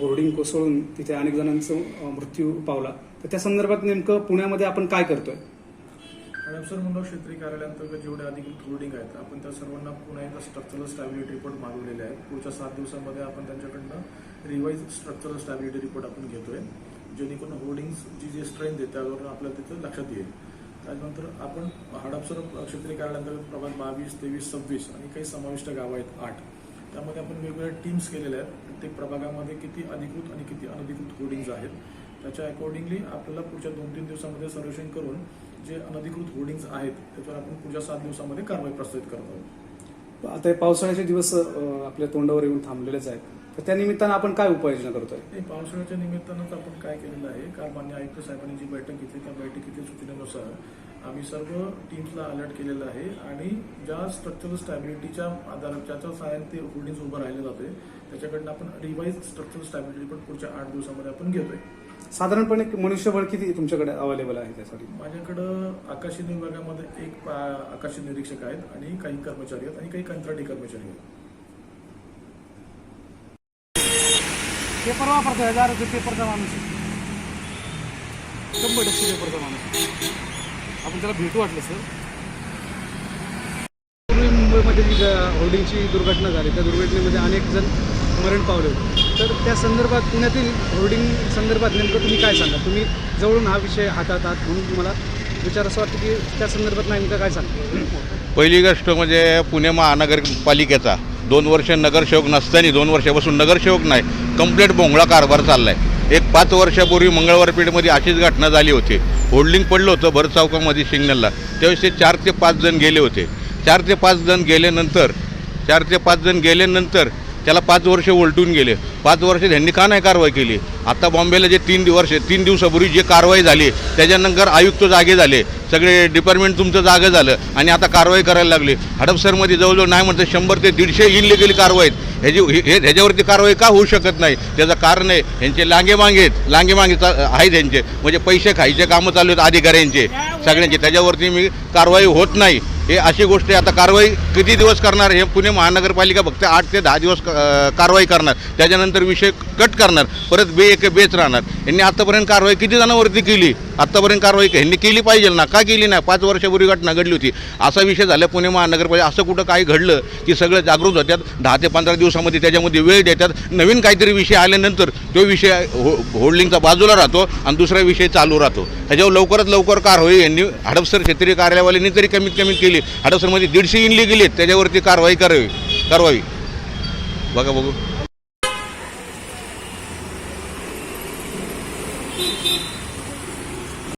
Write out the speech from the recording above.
Hoarding कोसळून तिथे अनेक जणांचा मृत्यू पावला. तर त्या संदर्भात नेमकं पुण्यामध्ये आपण काय करतोय? हडपसर मुंडव क्षेत्रीय कार्यालयांतर्गत जेवढे अधिकृत होर्डिंग आहेत आपण त्या सर्वांना पुन्हा एकदा स्ट्रक्चरल स्टॅबिलिटी रिपोर्ट मागवलेले आहेत पुढच्या सात दिवसामध्ये आपण त्यांच्याकडनं रिवाईज स्ट्रक्चरल स्टॅबिलिटी रिपोर्ट आपण घेतोय जेणेकरून होर्डिंग्सची जी स्ट्रेंथ आहे त्यावरून आपल्याला तिथं लक्षात येईल. त्यानंतर आपण हडपसर क्षेत्रीय कार्यालयांतर्गत प्रभाग बावीस तेवीस सव्वीस आणि काही समाविष्ट गावं आहेत आठ. त्यामध्ये आपण वेगवेगळ्या टीम्स केलेल्या आहेत. प्रत्येक प्रभागामध्ये किती अधिकृत आणि किती अनधिकृत होर्डिंग्ज आहेत त्याच्या अकॉर्डिंगली आपल्याला पुढच्या दोन तीन दिवसामध्ये सर्वेक्षण करून जे अनधिकृत होर्डिंग्ज आहेत त्याच्यावर आपण पुढच्या सात दिवसामध्ये कारवाई प्रस्तावित करत आहोत. आता हे पावसाळ्याचे दिवस आपल्या तोंडावर येऊन थांबलेलेच आहेत. तर त्या निमित्तानं आपण काय उपाययोजना करतोय? नाही पावसाळ्याच्या निमित्तानंच आपण काय केलेलं आहे काल मान्य आयुक्त साहेबांनी जी बैठक घेतली त्या बैठकीतील सूचनेनुसार आम्ही सर्व टीम्सला अलर्ट केलेलं आहे आणि ज्या स्ट्रक्चरल स्टॅबिलिटीच्या आधार ज्याच्या सहाय्याने ते होल्डिंग्स उभं राहिले जाते त्याच्याकडनं आपण रिवाईज स्ट्रक्चरल स्टॅबिलिटी पण पुढच्या आठ दिवसामध्ये आपण घेतोय. साधारणपणे मनुष्यबळ किती तुमच्याकडे अवेलेबल आहे त्यासाठी? माझ्याकडं आकाशी विभागामध्ये एक आकाशी निरीक्षक आहेत आणि काही कर्मचारी आहेत आणि काही कंत्राटी कर्मचारी आहेत. पेपर वापरतोय हजार रुपये पेपरचा माणूस. शंभर टक्के पेपरचा माणूस. आपण त्याला भेटू वाटलं सर पूर्वी मुंबईमध्ये जी होर्डिंगची दुर्घटना झाली त्या दुर्घटनेमध्ये अनेक जण मरण पावले होते. तर त्या संदर्भात पुण्यातील होर्डिंग संदर्भात नेमकं तुम्ही काय सांगा? तुम्ही जवळून हा विषय हातात आहात म्हणून तुम्हाला विचार असं वाटतं की त्या संदर्भात नेमकं काय सांगा? पहिली गोष्ट म्हणजे पुणे महानगरपालिकेचा दोन वर्ष नगरसेवक नसताना दोन वर्षापासून नगरसेवक नाही कंप्लीट बोंगळा कारभार चाललाय. एक पाच वर्षापूर्वी मंगळवार पेठमध्ये अशीच घटना झाली होती. होल्डिंग पडलं होतं भर चौकामध्ये सिग्नलला. त्यावेळेस ते चार ते पाच जण गेले होते. चार ते पाच जण गेल्यानंतर चार ते पाच जण गेल्यानंतर त्याला पाच वर्ष उलटून गेले. पाच वर्ष त्यांनी का नाही कारवाई केली? आता बॉम्बेला जे तीन वर्ष तीन दिवसापूर्वी जे कारवाई झाली त्याच्यानंतर आयुक्त जागे झाले. सगळे डिपार्टमेंट तुमचं जागं झालं आणि आता कारवाई करायला लागली. हडपसरमध्ये जवळजवळ नाही म्हणतं शंभर ते दीडशे इनलिगली कारवाई आहेत. ह्याची हे ह्याच्यावरती कारवाई का होऊ शकत नाही? त्याचं कारण आहे यांचे लांगेमागे आहेत. लांगेमागे आहेत यांचे म्हणजे पैसे खायचे कामं चालू आहेत अधिकाऱ्यांचे सगळ्यांचे. त्याच्यावरती मी कारवाई होत नाही. हे अशी गोष्ट आहे. आता कारवाई किती दिवस करणार? हे पुणे महानगरपालिका फक्त आठ ते दहा दिवस कारवाई करणार. त्याच्यानंतर विषय कट करणार. परत बे एक बेच राहणार. यांनी आतापर्यंत कारवाई किती जणांवरती केली? आतापर्यंत कारवाई ह्यांनी केली पाहिजे ना? का केली नाही? पाच वर्षापूर्वी घटना घडली होती. असा विषय झाला पुणे महानगरपालिका. असं कुठं काही घडलं की सगळं जागृत होतात. दहा ते पंधरा दिवसामध्ये त्याच्यामध्ये वेळ देतात. नवीन काहीतरी विषय आल्यानंतर तो विषय हो होल्डिंगचा बाजूला राहतो आणि दुसरा विषय चालू राहतो. त्याच्यावर लवकरात लवकर कारवाई यांनी हडपसर क्षेत्रीय कार्यालयाने तरी कमीत कमी केली. हडपसरमध्ये दीडशे इनली गेली त्याच्यावरती कारवाई करावी करावी बघा बघू. Beep, beep, beep.